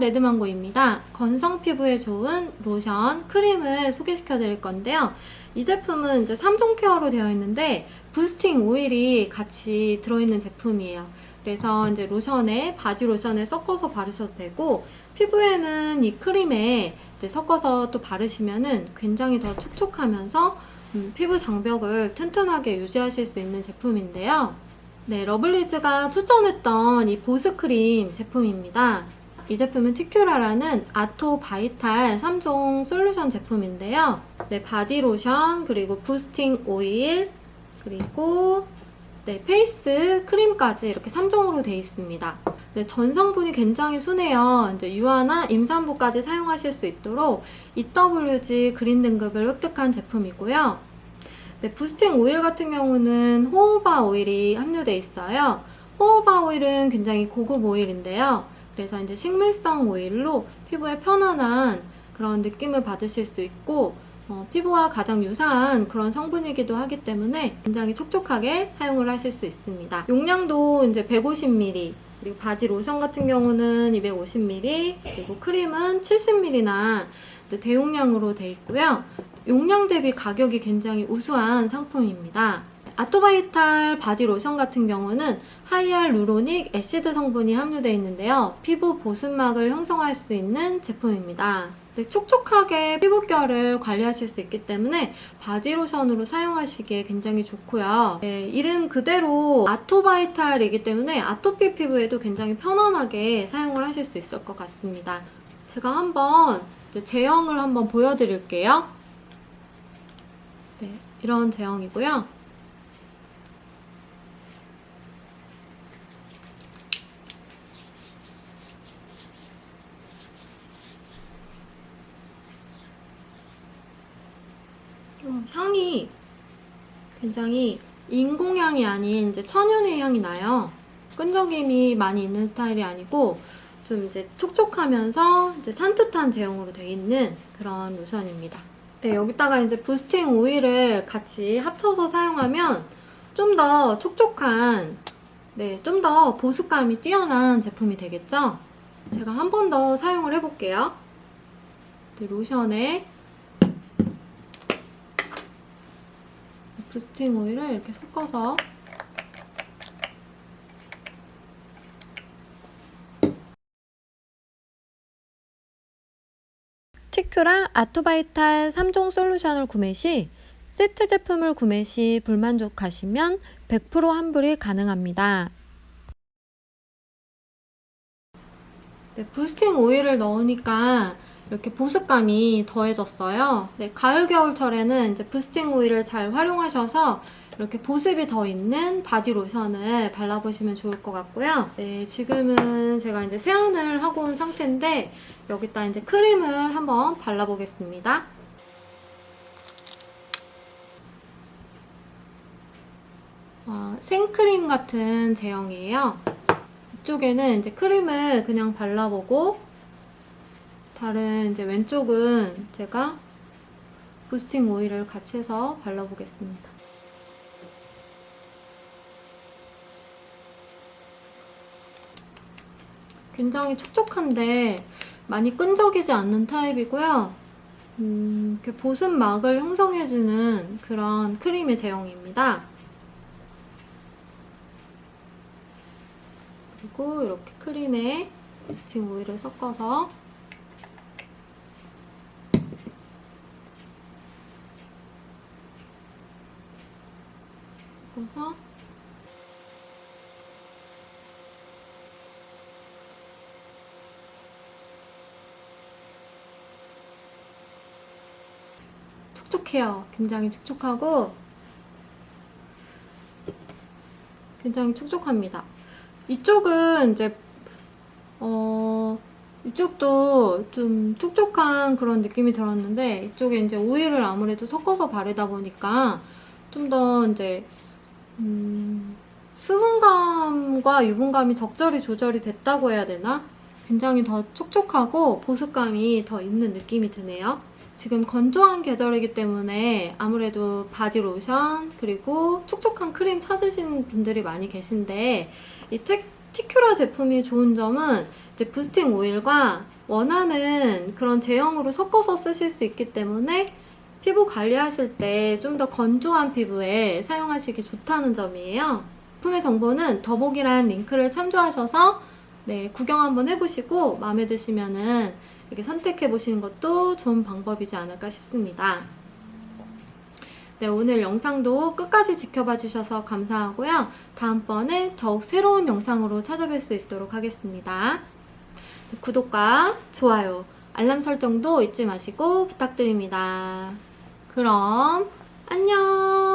레드망고입니다. 건성 피부에 좋은 로션, 크림을 소개시켜 드릴 건데요. 이 제품은 이제 3종 케어로 되어 있는데 부스팅 오일이 같이 들어있는 제품이에요. 그래서 이제 로션에 바디 로션에 섞어서 바르셔도 되고 피부에는 이 크림에 섞어서 또 바르시면은 굉장히 더 촉촉하면서 음, 피부 장벽을 튼튼하게 유지하실 수 있는 제품인데요. 네, 러블리즈가 추천했던 이 보습크림 제품입니다. 이 제품은 티큐라라는 아토 바이탈 3종 솔루션 제품인데요. 네, 바디 로션, 그리고 부스팅 오일, 그리고 네, 페이스 크림까지 이렇게 3종으로 되어 있습니다. 네, 전성분이 굉장히 순해요. 이제 유화나 임산부까지 사용하실 수 있도록 EWG 그린 등급을 획득한 제품이고요. 네, 부스팅 오일 같은 경우는 호호바 오일이 함유되어 있어요. 호호바 오일은 굉장히 고급 오일인데요. 그래서 이제 식물성 오일로 피부에 편안한 그런 느낌을 받으실 수 있고 어, 피부와 가장 유사한 그런 성분이기도 하기 때문에 굉장히 촉촉하게 사용을 하실 수 있습니다. 용량도 이제 150ml, 그리고 바디 로션 같은 경우는 250ml, 그리고 크림은 70ml나 대용량으로 되어 있고요. 용량 대비 가격이 굉장히 우수한 상품입니다. 아토바이탈 바디 로션 같은 경우는 하이알루로닉 애시드 성분이 함유되어 있는데요. 피부 보습막을 형성할 수 있는 제품입니다. 네, 촉촉하게 피부결을 관리하실 수 있기 때문에 바디로션으로 사용하시기에 굉장히 좋고요. 네, 이름 그대로 아토바이탈이기 때문에 아토피 피부에도 굉장히 편안하게 사용을 하실 수 있을 것 같습니다. 제가 한번 제형을 한번 보여드릴게요. 네, 이런 제형이고요. 좀 향이 굉장히 인공향이 아닌 이제 천연의 향이 나요. 끈적임이 많이 있는 스타일이 아니고 좀 이제 촉촉하면서 이제 산뜻한 제형으로 되어 있는 그런 로션입니다. 네, 여기다가 이제 부스팅 오일을 같이 합쳐서 사용하면 좀 더 촉촉한, 네, 좀 더 보습감이 뛰어난 제품이 되겠죠? 제가 한 번 더 사용을 해볼게요. 네, 로션에 부스팅 오일을 이렇게 섞어서 티큐라 아토바이탈 3종 솔루션을 구매 시 세트 제품을 구매 시 불만족하시면 100% 환불이 가능합니다. 네, 부스팅 오일을 넣으니까 이렇게 보습감이 더해졌어요. 네, 가을 겨울철에는 이제 부스팅 오일을 잘 활용하셔서 이렇게 보습이 더 있는 바디 로션을 발라보시면 좋을 것 같고요. 네, 지금은 제가 이제 세안을 하고 온 상태인데 여기다 이제 크림을 한번 발라보겠습니다. 어, 생크림 같은 제형이에요. 이쪽에는 이제 크림을 그냥 발라보고 다른 이제 왼쪽은 제가 부스팅 오일을 같이 해서 발라보겠습니다. 굉장히 촉촉한데 많이 끈적이지 않는 타입이고요. 음, 보습막을 형성해주는 그런 크림의 제형입니다. 그리고 이렇게 크림에 부스팅 오일을 섞어서 섞어서 촉촉해요. 굉장히 촉촉하고 굉장히 촉촉합니다. 이쪽은 이제 어 이쪽도 좀 촉촉한 그런 느낌이 들었는데 이쪽에 이제 오일을 아무래도 섞어서 바르다 보니까 좀 더 이제 음, 수분감과 유분감이 적절히 조절이 됐다고 해야 되나? 굉장히 더 촉촉하고 보습감이 더 있는 느낌이 드네요. 지금 건조한 계절이기 때문에 아무래도 바디 로션 그리고 촉촉한 크림 찾으시는 분들이 많이 계신데 이 텍, 티큐라 제품이 좋은 점은 이제 부스팅 오일과 원하는 그런 제형으로 섞어서 쓰실 수 있기 때문에 피부 관리하실 때 좀 더 건조한 피부에 사용하시기 좋다는 점이에요. 제품의 정보는 더보기란 링크를 참조하셔서 네, 구경 한번 해보시고 마음에 드시면은 이렇게 선택해 보시는 것도 좋은 방법이지 않을까 싶습니다. 네, 오늘 영상도 끝까지 지켜봐 주셔서 감사하고요. 다음번에 더욱 새로운 영상으로 찾아뵐 수 있도록 하겠습니다. 네, 구독과 좋아요, 알람 설정도 잊지 마시고 부탁드립니다. 그럼 안녕!